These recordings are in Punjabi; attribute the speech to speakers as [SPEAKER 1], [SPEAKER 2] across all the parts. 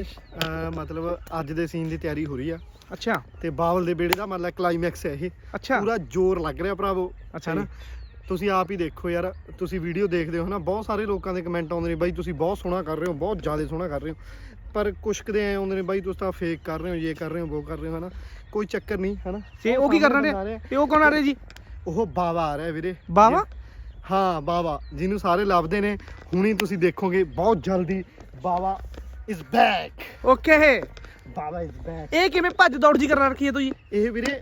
[SPEAKER 1] ਅਹ ਮਤਲਬ ਅੱਜ ਦੇ ਸੀਨ ਦੀ ਤਿਆਰੀ ਹੋ ਰਹੀ ਆ।
[SPEAKER 2] ਅੱਛਾ।
[SPEAKER 1] ਤੇ ਬਾਵਲ ਦੇ ਬੇੜੇ ਦਾ ਮਤਲਬ ਕਲਾਈਮੈਕਸ ਹੈ ਇਹ।
[SPEAKER 2] ਅੱਛਾ।
[SPEAKER 1] ਪੂਰਾ ਜ਼ੋਰ ਲੱਗ ਰਿਹਾ ਭਰਾਵੋ।
[SPEAKER 2] ਅੱਛਾ
[SPEAKER 1] ਹੈਨਾ? ਤੁਸੀਂ ਆਪ ਹੀ ਦੇਖੋ ਯਾਰ ਤੁਸੀਂ ਵੀਡੀਓ ਦੇਖਦੇ ਹੋ ਨਾ ਬਹੁਤ ਸਾਰੇ ਲੋਕਾਂ ਦੇ ਕਮੈਂਟ ਆਉਂਦੇ ਨੇ ਬਾਈ ਤੁਸੀਂ ਬਹੁਤ ਸੋਹਣਾ ਕਰ ਰਹੇ ਹੋ ਬਹੁਤ ਜ਼ਿਆਦਾ ਸੋਹਣਾ ਕਰ ਰਹੇ ਹੋ। ਪਰ ਕੁਛ ਕਦੇ ਐ ਆਉਂਦੇ ਨੇ ਬਾਈ ਤੁਸੀਂ ਤਾਂ ਫੇਕ ਕਰ ਰਹੇ ਹੋ ਇਹ ਕਰ ਰਹੇ ਹੋ ਉਹ ਕਰ ਰਹੇ ਹੋ ਹਨਾ? ਕੋਈ ਚੱਕਰ ਨਹੀਂ ਹਨਾ?
[SPEAKER 2] ਤੇ ਉਹ ਕੀ ਕਰਨਾ
[SPEAKER 1] ਸਾਹਮਣੇ ਬੰਦਾ
[SPEAKER 2] ਤੇ ਉਹ ਕੌਣ ਆ ਰਿਹਾ ਜੀ?
[SPEAKER 1] ਉਹ ਬਾਵਾ ਆ ਰਿਹਾ ਵੀਰੇ।
[SPEAKER 2] ਬਾਵਾ?
[SPEAKER 1] ਹਾਂ ਬਾਵਾ। ਜਿਹਨੂੰ ਸਾਰੇ ਲੱਭਦੇ ਨੇ ਹੁਣੀ ਤੁਸੀਂ ਦੇਖੋਗੇ ਬਹੁਤ ਜਲਦੀ Bawa is back
[SPEAKER 2] okay
[SPEAKER 1] Bawa is back
[SPEAKER 2] ਇਹ ਕਿਵੇਂ ਭੱਜ ਦੌੜ ਜੀ ਕਰ ਰੱਖੀ ਹੈ ਤੁਸੀਂ?
[SPEAKER 1] ਇਹ ਵੀਰੇ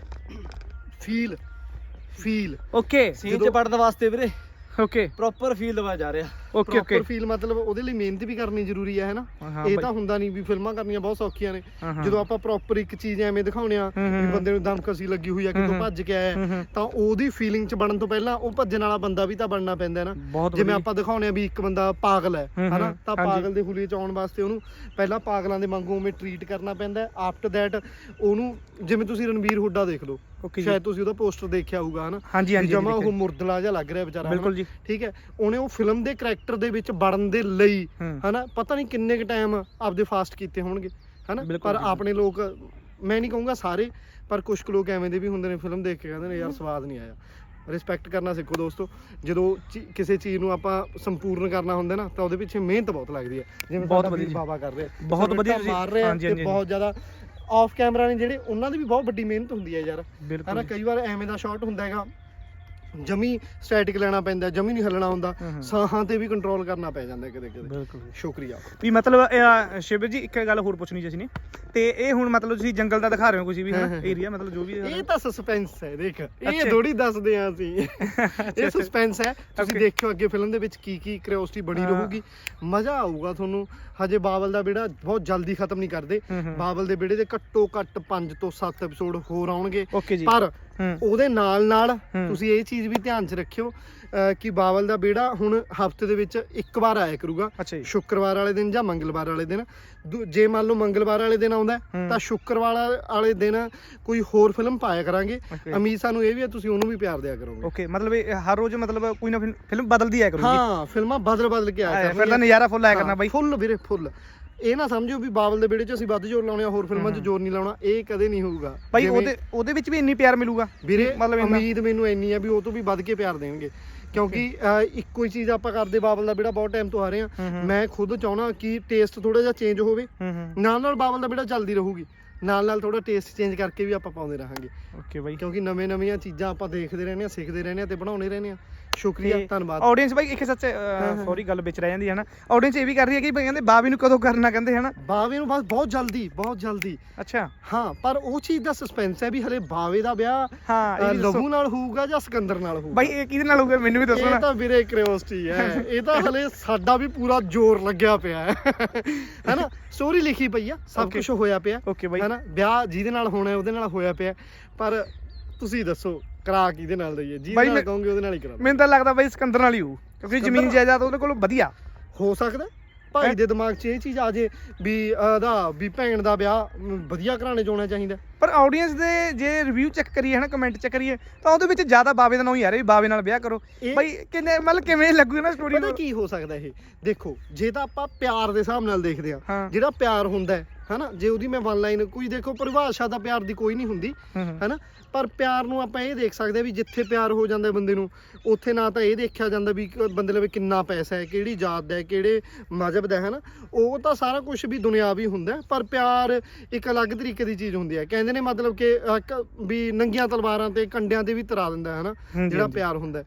[SPEAKER 1] ਫੀਲ ਫੀਲ
[SPEAKER 2] ਓਕੇ
[SPEAKER 3] ਸੀਨ ਚ ਪੜਨ ਵਾਸਤੇ ਵੀਰੇ।
[SPEAKER 2] ਓਕੇ
[SPEAKER 3] ਪ੍ਰੋਪਰ ਫੀਲ ਦਵਾ ਜਾ ਰਿਹਾ।
[SPEAKER 2] ਓਕੇ ਓਕੇ
[SPEAKER 1] ਪ੍ਰੋਪਰ ਫੀਲ ਮਤਲਬ ਉਹਦੇ ਲਈ ਮਿਹਨਤ ਵੀ ਕਰਨੀ ਜ਼ਰੂਰੀ ਹੈ ਹੈਨਾ ਇਹ ਤਾਂ ਹੁੰਦਾ ਨਹੀਂ ਵੀ ਫਿਲਮਾਂ ਕਰਨੀਆਂ ਬਹੁਤ ਸੌਖੀਆਂ ਨੇ। ਜਦੋਂ ਆਪਾਂ ਪ੍ਰੋਪਰ ਇੱਕ ਚੀਜ਼ ਐਵੇਂ ਦਿਖਾਉਣੇ ਆ ਵੀ। ਬੰਦੇ ਨੂੰ ਦਮਕਸੀ ਲੱਗੀ ਹੋਈ ਆ ਕਿਤੋਂ। ਭੱਜ ਕੇ ਆਇਆ। ਤਾਂ ਉਹਦੀ ਫੀਲਿੰਗ ਚ ਬਣਨ ਤੋਂ ਪਹਿਲਾਂ ਉਹ ਭੱਜਣ ਵਾਲਾ ਬੰਦਾ ਵੀ ਤਾਂ ਬਣਨਾ ਪੈਂਦਾ ਹੈ ਨਾ ਜਿਵੇਂ। ਆਪਾਂ ਦਿਖਾਉਣੇ ਆ ਵੀ ਇੱਕ ਬੰਦਾ ਪਾਗਲ ਹੈ ਹਨਾ ਤਾਂ। ਪਾਗਲ ਦੇ ਹੁਲੀਏ ਚ ਆਉਣ ਵਾਸਤੇ ਉਹਨੂੰ ਪਹਿਲਾਂ ਪਾਗਲਾਂ ਦੇ ਵਾਂਗੂ ਉਵੇਂ ਟਰੀਟ ਕਰਨਾ ਪੈਂਦਾ ਆਫਟਰ ਦੈਟ ਉਹਨੂੰ ਜਿਵੇਂ ਤੁਸੀਂ ਰਣਵੀਰ ਹੁੱਡਾ ਦੇਖ ਲਓ ਸ਼ਾਇਦ ਤੁਸੀਂ ਉਹਦਾ ਪੋਸਟਰ ਦੇਖਿਆ ਹੋਊਗਾ ਹਨਾ
[SPEAKER 2] ਹਾਂਜੀ ਹਾਂਜੀ
[SPEAKER 1] ਜਮਾ ਉਹ ਮੁਰਦਲਾ ਜਿਹਾ ਲੱਗ ਰਿਹਾ ਵਿਚਾਰਾ।
[SPEAKER 2] ਬਿਲਕੁਲ ਜੀ
[SPEAKER 1] ਠੀਕ ਹੈ ਉਹਨੇ ਉਹ ਫਿਲਮ ਦੇ ਕੈਰੈਕਟਰ ਦੇ ਵਿੱਚ ਵੜਨ ਦੇ ਲਈ ਹਨਾ? ਪਤਾ ਨਹੀਂ ਕਿੰਨੇ ਕ ਟਾਈਮ ਆਪਦੇ ਫਾਸਟ ਕੀਤੇ ਹੋਣਗੇ ਹਨਾ? ਪਰ। ਆਪਣੇ ਲੋਕ ਮੈਂ ਨਹੀਂ ਕਹੂੰਗਾ ਸਾਰੇ ਪਰ ਕੁਝ ਕੁ ਲੋਕ ਐਵੇਂ ਦੇ ਵੀ ਹੁੰਦੇ ਨੇ ਫਿਲਮ ਦੇਖ ਕੇ ਕਹਿੰਦੇ ਨੇ ਯਾਰ ਸਵਾਦ ਨਹੀਂ ਆਇਆ। ਰਿਸਪੈਕਟ ਕਰਨਾ ਸਿੱਖੋ ਦੋਸਤੋ। ਜਦੋਂ ਕਿਸੇ ਚੀਜ਼ ਨੂੰ ਆਪਾਂ ਸੰਪੂਰਨ ਕਰਨਾ ਹੁੰਦਾ ਨਾ ਤਾਂ ਉਹਦੇ ਪਿੱਛੇ ਮਿਹਨਤ ਬਹੁਤ ਲੱਗਦੀ ਹੈ। ਜਿਵੇਂ
[SPEAKER 2] ਬਹੁਤ ਵਧੀਆ।
[SPEAKER 1] ਬਾਬਾ ਕਰ ਰਿਹਾ।
[SPEAKER 2] ਬਹੁਤ ਵਧੀਆ ਤੁਸੀਂ-
[SPEAKER 1] ਮਾਰ ਰਿਹਾ
[SPEAKER 2] ਹਾਂਜੀ,
[SPEAKER 1] ਤੇ
[SPEAKER 2] ਹਾਂਜੀ,
[SPEAKER 1] ਬਹੁਤ ਜ਼ਿਆਦਾ ਆਫ ਕੈਮਰਾ ਨੇ ਜਿਹੜੇ ਉਹਨਾਂ ਦੀ ਵੀ ਬਹੁਤ ਵੱਡੀ ਮਿਹਨਤ ਹੁੰਦੀ ਹੈ ਯਾਰ। ਹਨਾ? ਕਈ ਵਾਰ ਐਵੇਂ ਦਾ ਸ਼ਾਟ ਹੁੰਦਾ ਹੈਗਾ ਜਮੀ ਸਟੈਟਿਕ ਲੈਣਾ ਪੈਂਦਾ ਜਮੀ ਨਹੀਂ ਹਿੱਲਣਾ ਹੁੰਦਾ। ਸਾਹਾਂ ਤੇ ਵੀ ਕੰਟਰੋਲ ਕਰਨਾ ਪੈ ਜਾਂਦਾ ਕਿਤੇ ਕਿਤੇ
[SPEAKER 2] ਬਿਲਕੁਲ
[SPEAKER 1] ਸ਼ੁਕਰੀਆ।
[SPEAKER 2] ਵੀ ਮਤਲਬ ਇਹ, ਸ਼ਿਵ ਜੀ ਇੱਕ ਗੱਲ ਹੋਰ ਪੁੱਛਣੀ ਨੇ। ਤੇ ਇਹ ਹੁਣ ਮਤਲਬ ਤੁਸੀਂ ਜੰਗਲ ਦਾ ਦਿਖਾ ਰਹੇ ਹੋ ਕੁਝ ਵੀ ਹਨਾ। ਏਰੀਆ ਮਤਲਬ ਜੋ ਵੀ
[SPEAKER 1] ਇਹ ਤਾਂ ਸਸਪੈਂਸ ਹੈ ਦੇਖ। ਇਹ। ਥੋੜੀ ਦੱਸਦੇ ਆ ਅਸੀਂ। ਇਹ ਸਸਪੈਂਸ ਹੈ। ਤੁਸੀਂ
[SPEAKER 2] Okay.
[SPEAKER 1] ਦੇਖਿਓ ਅੱਗੇ ਫਿਲਮ ਦੇ ਵਿੱਚ ਕੀ ਕੀ ਕਰਿਓਸਿਟੀ ਬਣੀ
[SPEAKER 2] ਹਾਂ।
[SPEAKER 1] ਰਹੂਗੀ। ਮਜ਼ਾ ਆਊਗਾ ਤੁਹਾਨੂੰ। ਹਜੇ ਬਾਬਲ ਦਾ ਬੇੜਾ ਬਹੁਤ ਜਲਦੀ ਖਤਮ ਨਹੀਂ ਕਰਦੇ।
[SPEAKER 2] ਹੂੰ, ਹੂੰ।
[SPEAKER 1] ਬਾਬਲ ਦੇ ਬੇੜੇ ਦੇ ਘੱਟੋ ਘੱਟ 5 ਤੋਂ 7 ਐਪੀਸੋਡ ਹੋਰ ਆਉਣਗੇ।
[SPEAKER 2] ਜੀ।
[SPEAKER 1] ਪਰ ਉਹਦੇ ਨਾਲ ਨਾਲ। ਤੁਸੀਂ ਇਹ ਚੀਜ਼ ਵੀ ਧਿਆਨ 'ਚ ਰੱਖਿਓ ਕਿ ਬਾਬਲ ਦਾ ਬੇੜਾ ਹੁਣ ਹਫ਼ਤੇ ਦੇ ਵਿੱਚ ਇੱਕ ਵਾਰ ਆਇਆ ਕਰੂਗਾ। ਸ਼ੁੱਕਰਵਾਰ ਵਾਲੇ ਦਿਨ ਜਾਂ ਮੰਗਲਵਾਰ ਵਾਲੇ ਦਿਨ। ਜੇ ਮੰਨ ਲਓ ਮੰਗਲਵਾਰ ਵਾਲੇ ਦਿਨ ਆਉਂਦਾ। ਤਾਂ ਸ਼ੁੱਕਰਵਾਰ ਵਾਲੇ ਦਿਨ ਕੋਈ ਹੋਰ ਫਿਲਮ ਪਾਇਆ ਕਰਾਂਗੇ. ਉਮੀਦ ਸਾਨੂੰ ਇਹ ਵੀ ਹੈ ਤੁਸੀਂ ਉਹਨੂੰ ਵੀ ਪਿਆਰ ਦਿਆ ਕਰੋਗੇ।
[SPEAKER 2] ਓਕੇ ਮਤਲਬ ਹਰ ਰੋਜ਼ ਮਤਲਬ ਕੋਈ ਨਾ ਫਿਲਮ ਬਦਲਦੀ ਆਇਆ ਕਰੂਗੀ।
[SPEAKER 1] ਹਾਂ ਫਿਲਮਾਂ ਬਦਲ ਬਦਲ ਕੇ ਆਇਆ
[SPEAKER 2] ਫਿਰ ਤਾਂ ਨਜ਼ਾਰਾ ਫੁੱਲ ਆਇਆ ਕਰਨਾ ਬਾਈ।
[SPEAKER 1] ਫੁੱਲ ਵੀਰੇ ਫੁੱਲ। ਇਹ ਨਾ ਸਮਝੋ ਵੀ ਬਾਬਲ ਦੇ ਬੇੜੇ 'ਚ ਅਸੀਂ ਵੱਧ ਜ਼ੋਰ ਲਾਉਣੇ ਆ ਹੋਰ ਫਿਲਮਾਂ 'ਚ ਜ਼ੋਰ ਨਹੀਂ ਲਾਉਣਾ ਇਹ ਕਦੇ ਨਹੀਂ ਹੋਊਗਾ। ਜਿਵੇਂ-
[SPEAKER 2] ਉਹਦੇ ਉਹਦੇ ਵਿੱਚ ਵੀ ਇੰਨੀ ਪਿਆਰ ਮਿਲੂਗਾ?
[SPEAKER 1] ਵੀਰੇ
[SPEAKER 2] ਮਤਲਬ ਇੰਨਾ-
[SPEAKER 1] ਉਮੀਦ ਮੈਨੂੰ ਇੰਨੀ ਆ ਵੀ ਉਹ ਤੋਂ ਵੀ ਵੱਧ ਕੇ ਪਿਆਰ ਦੇਣਗੇ। ਕਿਉਂਕਿ ਅਹ, ਇੱਕੋ ਹੀ ਚੀਜ਼ ਆਪਾਂ ਕਰਦੇ ਬਾਬਲ ਦਾ ਬੇੜਾ ਬਹੁਤ ਟਾਈਮ ਤੋਂ ਆ। ਰਹੇ
[SPEAKER 2] ਹੂੰ,
[SPEAKER 1] ਹਾਂ।
[SPEAKER 2] ਹੂੰ।
[SPEAKER 1] ਮੈਂ ਖੁਦ ਚਾਹਣਾ ਕਿ ਟੇਸਟ ਥੋੜਾ ਜਿਹਾ ਚੇਂਜ ਹੋਵੇ।
[SPEAKER 2] ਹੂੰ ਹੂੰ।
[SPEAKER 1] ਨਾਲ ਨਾਲ ਬਾਬਲ ਦਾ ਬੇੜਾ ਚੱਲਦੀ ਰਹੂਗੀ। ਨਾਲ ਨਾਲ ਥੋੜਾ ਟੇਸਟ ਚੇਂਜ ਕਰਕੇ ਵੀ ਆਪਾਂ ਪਾਉਂਦੇ ਰਹਾਂਗੇ।
[SPEAKER 2] Okay bye.
[SPEAKER 1] ਕਿਉਂਕਿ ਨਵੇਂ ਨਵੀਆਂ ਚੀਜ਼ਾਂ ਆਪਾਂ ਦੇਖਦੇ ਰਹਿੰਦੇ ਆ ਸਿੱਖਦੇ ਰਹਿੰਦੇ ਆ ਤੇ ਬਣਾਉਂਦੇ ਰਹਿੰਦੇ ਆ। ਸ਼ੁਕਰੀਆ ਧੰਨਵਾਦ।
[SPEAKER 2] ਆਡੀਅנס ਬਾਈ ਇੱਕ ਸੱਚ ਸੌਰੀ ਗੱਲ ਵਿੱਚ ਰਹਿ ਜਾਂਦੀ ਹੈ ਨਾ। ਆਡੀਅנס ਇਹ ਵੀ ਕਰ ਰਹੀ ਹੈ ਕਿ ਬਈ ਕਹਿੰਦੇ ਬਾਬੀ ਨੂੰ ਕਦੋਂ ਕਰਨਾ ਕਹਿੰਦੇ ਹਨਾ
[SPEAKER 1] ਬਾਵੇ ਨੂੰ ਬਸ ਬਹੁਤ ਜਲਦੀ ਬਹੁਤ ਜਲਦੀ।
[SPEAKER 2] ਅੱਛਾ।
[SPEAKER 1] ਹਾਂ ਪਰ ਉਹ ਚੀਜ਼ ਦਾ ਸਸਪੈਂਸ ਹੈ ਵੀ ਹਲੇ ਬਾਵੇ ਦਾ ਵਿਆਹ
[SPEAKER 2] ਹਾਂ ਇਹ
[SPEAKER 1] ਨਾਲ ਹੋਊਗਾ ਜਾਂ ਸਿਕੰਦਰ ਨਾਲ ਹੋਊਗਾ?
[SPEAKER 2] ਬਾਈ ਇਹ ਕਿਹਦੇ ਨਾਲ ਹੋਊਗਾ ਮੈਨੂੰ ਵੀ ਦੱਸੋ
[SPEAKER 1] ਇਹ ਤਾਂ ਵੀਰੇ ਕਰਿਓਸਟੀ ਹੈ। ਇਹ ਤਾਂ ਹਲੇ ਸਾਡਾ ਵੀ ਪੂਰਾ ਜ਼ੋਰ ਲੱਗਿਆ ਪਿਆ ਹੈ। ਹੈਨਾ ਸਟੋਰੀ ਲਿਖੀ ਪਈ ਆ ਸਭ
[SPEAKER 2] Okay.
[SPEAKER 1] ਕੁਝ ਹੋਇਆ ਪਿਆ।
[SPEAKER 2] Okay
[SPEAKER 1] ਹੈਨਾ ਵਿਆਹ ਜਿਹਦੇ ਨਾਲ ਹੋਣਾ ਹੈ ਉਹਦੇ ਨਾਲ ਹੋਇਆ ਪਿਆ। ਪਰ ਤੁਸੀਂ ਦੱਸੋ ਕਰਾ ਕਿਹਦੇ ਨਾਲ ਦਈਏ?
[SPEAKER 2] ਬਾਈ
[SPEAKER 1] ਨਾਲ
[SPEAKER 2] ਮੈਂ-
[SPEAKER 1] ਕਹੋਗੇ ਉਹਦੇ ਨਾਲ ਹੀ ਕਰਾ।
[SPEAKER 2] ਮੈਨੂੰ ਤਾਂ ਲੱਗਦਾ ਬਾਈ ਸਿਕੰਦਰ ਨਾਲ ਹੀ ਹੋਊ ਕਿਉਂਕਿ ਜ਼ਮੀਨ
[SPEAKER 1] ਸਿਕੰਦਰ-
[SPEAKER 2] ਜਾਇਦਾਦ ਉਹਦੇ ਕੋਲ ਵਧੀਆ।
[SPEAKER 1] ਹੋ ਸਕਦਾ? ਭਾਈ
[SPEAKER 2] ਹੈਂ?
[SPEAKER 1] ਦੇ ਦਿਮਾਗ 'ਚ ਇਹ ਚੀਜ਼ ਆ ਜੇ ਵੀ ਉਹਦਾ ਵੀ ਭੈਣ ਦਾ ਵਿਆਹ ਮ, ਵਧੀਆ ਘਰਾਣੇ 'ਚ ਹੋਣਾ ਚਾਹੀਦਾ।
[SPEAKER 2] ਪਰ ਆਡੀਅנס ਦੇ ਜੇ ਰਿਵਿਊ ਚੈੱਕ ਕਰੀਏ ਹਨਾ ਕਮੈਂਟ ਚੈੱਕ ਕਰੀਏ ਤਾਂ ਉਹਦੇ ਵਿੱਚ ਜ਼ਿਆਦਾ ਬਾਬੇ ਦਾ ਨਾਮ ਹੀ ਆ ਰਿਹਾ ਵੀ ਨਾਲ ਵਿਆਹ ਕਰੋ।
[SPEAKER 1] ਇਹ-
[SPEAKER 2] ਬਾਈ ਕਿੰਨੇ ਮਤਲਬ ਕਿਵੇਂ ਲੱਗੂ ਨਾ ਸਟੋਰੀ
[SPEAKER 1] ਪਤਾ ਕੀ ਹੋ ਸਕਦਾ ਇਹ? ਦੇਖੋ ਜੇ ਤਾਂ ਆਪਾਂ ਪਿਆਰ ਦੇ ਹਿਸਾਬ ਨਾਲ ਦੇਖਦੇ ਆ
[SPEAKER 2] ਹਾਂ।
[SPEAKER 1] ਜਿਹੜਾ ਪਿਆਰ ਹੁੰਦਾ ਹੈ ਹਨਾ ਜੇ ਉਹਦੀ ਮੈਂ ਵਨ ਲਾਈਨ ਕੋਈ ਦੇਖੋ ਪਰਿਭਾਸ਼ਾ ਦਾ ਪਿਆਰ ਦੀ ਕੋਈ ਨਹੀਂ ਹੁੰਦੀ। ਹੈਨਾ ਪਰ ਪਿਆਰ ਨੂੰ ਆਪਾਂ ਇਹ ਦੇਖ ਸਕਦੇ ਆ ਵੀ ਜਿੱਥੇ ਪਿਆਰ ਹੋ ਜਾਂਦਾ ਬੰਦੇ ਨੂੰ ਉੱਥੇ ਨਾ ਤਾਂ ਇਹ ਦੇਖਿਆ ਜਾਂਦਾ ਵੀ ਬੰਦੇ ਲਵੇ ਕਿੰਨਾ ਪੈਸਾ ਹੈ ਕਿਹੜੀ ਜਾਤ ਦਾ ਹੈ ਕਿਹੜੇ ਮਜ਼ਹਬ ਦਾ ਹੈ ਹਨਾ ਉਹ ਤਾਂ ਸਾਰਾ ਕੁਝ ਵੀ ਦੁਨਿਆਵੀ ਹੁੰਦਾ ਪਰ ਪਿਆਰ ਇੱਕ ਅਲੱਗ ਤਰੀਕੇ ਦੀ ਚੀਜ਼ ਹੁੰਦੀ ਹੈ ਕਹਿੰਦੇ ਨੇ ਮਤਲਬ ਕਿ ਵੀ ਨੰਗੀਆਂ ਤਲਵਾਰਾਂ ਤੇ ਕੰਡਿਆਂ ਤੇ ਵੀ ਤਰਾ ਦਿੰਦਾ ਹੈ ਹਨਾ ਜਿਹੜਾ। ਪਿਆਰ ਹੁੰਦਾ।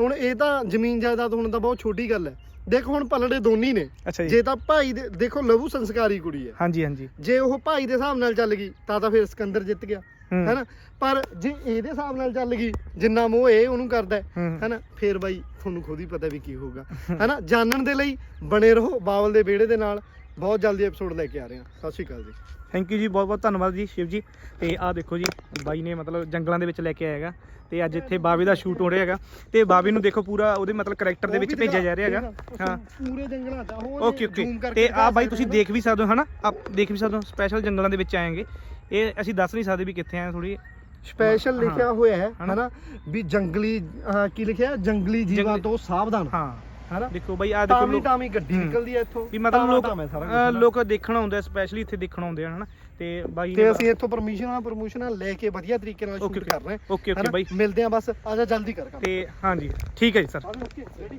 [SPEAKER 1] ਹੁਣ ਇਹ ਤਾਂ ਜ਼ਮੀਨ ਜਾਇਦਾਦ ਹੁਣ ਤਾਂ ਬਹੁਤ ਛੋਟੀ ਗੱਲ ਹੈ ਦੇਖੋ ਹੁਣ ਪਲੜੇ ਦੋਨੀ ਨੇ।
[SPEAKER 2] ਅੱਛਾ ਜੀ।
[SPEAKER 1] ਜੇ ਤਾਂ ਭਾਈ ਦੇ ਦੇਖੋ ਲਹੂ ਸੰਸਕਾਰੀ ਕੁੜੀ ਹੈ।
[SPEAKER 2] ਹਾਂਜੀ ਹਾਂਜੀ।
[SPEAKER 1] ਜੇ ਉਹ ਭਾਈ ਦੇ ਹਿਸਾਬ ਨਾਲ ਚੱਲ ਗਈ ਤਾਂ ਤਾਂ ਫਿਰ ਸਿਕੰਦਰ ਜਿੱਤ ਗਿਆ।
[SPEAKER 2] ਹੂੰ,
[SPEAKER 1] ਹੈਨਾ? ਪਰ ਜੇ ਇਹਦੇ ਹਿਸਾਬ ਨਾਲ ਚੱਲ ਗਈ ਜਿੰਨਾ ਮੋਹ ਇਹ ਉਹਨੂੰ ਕਰਦਾ ਹੈ,
[SPEAKER 2] ਹੂੰ।
[SPEAKER 1] ਹੈਨਾ? ਫਿਰ ਬਾਈ ਤੁਹਾਨੂੰ ਖੁਦ ਹੀ ਪਤਾ ਵੀ ਕੀ ਹੋਊਗਾ। ਹੈਨਾ? ਜਾਣਨ ਦੇ ਲਈ ਬਣੇ ਰਹੋ ਬਾਵਲ ਦੇ ਵਿਹੜੇ ਦੇ ਨਾਲ। ਬਹੁਤ ਜਲਦੀ ਐਪੀਸੋਡ ਲੈ ਕੇ ਆ ਰਹੇ ਹਾਂ। ਸਤਿ ਸ਼੍ਰੀ ਅਕਾਲ ਜੀ।
[SPEAKER 2] ਥੈਂਕ ਯੂ ਜੀ ਬਹੁਤ ਬਹੁਤ ਧੰਨਵਾਦ ਜੀ ਸ਼ਿਵ ਜੀ। ਤੇ ਆਹ ਦੇਖੋ ਜੀ ਬਾਈ ਨੇ ਮਤਲਬ ਜੰਗਲਾਂ ਦੇ ਵਿੱਚ ਲੈ ਕੇ ਆਇਆ ਹੈਗਾ। ਤੇ ਅੱਜ ਇੱਥੇ ਬਾਬੇ ਦਾ ਸ਼ੂਟ ਹੋ ਰਿਹਾ ਹੈਗਾ। ਤੇ ਬਾਬੇ ਨੂੰ ਦੇਖੋ ਪੂਰਾ ਉਹਦੇ ਮਤਲਬ ਕੈਰੈਕਟਰ ਦੇ ਵਿੱਚ ਭੇਜਿਆ ਜਾ ਰਿਹਾ ਹੈਗਾ। ਹਾਂ।
[SPEAKER 1] ਪੂਰੇ ਜੰਗਲਾਂ ਦਾ।
[SPEAKER 2] ਓਕੇ ਓਕੇ ਤੇ ਆ ਬਾਈ ਤੁਸੀਂ ਦੇਖ ਵੀ ਸਕਦੇ ਹੋ ਹਨਾ? ਆਪ ਦੇਖ ਵੀ ਸਕਦੇ ਹੋ ਸਪੈਸ਼ਲ ਜੰਗਲਾਂ ਦੇ ਵਿੱਚ ਆਏਗੇ। ਇਹ ਅਸੀਂ ਦੱਸ ਨਹੀਂ ਸਕਦੇ ਵੀ ਕਿੱਥੇ ਆਏ ਥੋੜੀ
[SPEAKER 1] ਸਪੈਸ਼ਲ ਲਿਖਿਆ। ਹੋਇਆ ਹੈ
[SPEAKER 2] ਹਨਾ?
[SPEAKER 1] ਵੀ ਜੰਗਲੀ ਕੀ ਲਿਖਿਆ? ਜੰਗਲੀ ਜੀਵਾਂ ਤੋਂ ਸਾਵਧਾਨ।
[SPEAKER 2] ਹਾਂ।
[SPEAKER 1] ਹਨਾ?
[SPEAKER 2] ਦੇਖੋ ਬਾਈ ਆ ਦੇਖੋ
[SPEAKER 1] ਟਾਮੀ
[SPEAKER 2] ਲੋਕ
[SPEAKER 1] ਟਾਮੀ ਗੱਡੀ
[SPEAKER 2] ਹੂੰ।
[SPEAKER 1] ਨਿਕਲਦੀ ਆ ਇੱਥੋਂ।
[SPEAKER 2] ਵੀ ਮਤਲਬ ਲੋਕ
[SPEAKER 1] ਟਾਮ ਸਾਰਾ
[SPEAKER 2] ਅਹ। ਲੋਕ ਦੇਖਣ ਆਉਂਦੇ ਸਪੈਸ਼ਲੀ ਇੱਥੇ ਦੇਖਣ ਆਉਂਦੇ ਹਨ ਹਨਾ? ਤੇ ਬਾਈ
[SPEAKER 1] ਤੇ ਅਸੀਂ ਇੱਥੋਂ ਪਰਮਿਸ਼ਨਾਂ ਪਰਮਿਸ਼ਨਾਂ ਲੈ ਕੇ ਵਧੀਆ ਤਰੀਕੇ ਨਾਲ ਸ਼ੂਟ ਕਰ ਰਹੇ ਹਾਂ।
[SPEAKER 2] ਓਕੇ ਓਕੇ
[SPEAKER 1] ਹਨਾ?
[SPEAKER 2] ਬਾਈ।
[SPEAKER 1] ਮਿਲਦੇ ਆ ਬਸ ਆ ਜਾ ਜਲਦੀ ਕਰ ਕੰਮ।
[SPEAKER 2] ਤੇ ਹਾਂਜੀ ਠੀਕ ਹੈ ਜੀ ਸਰ।
[SPEAKER 1] Okay ready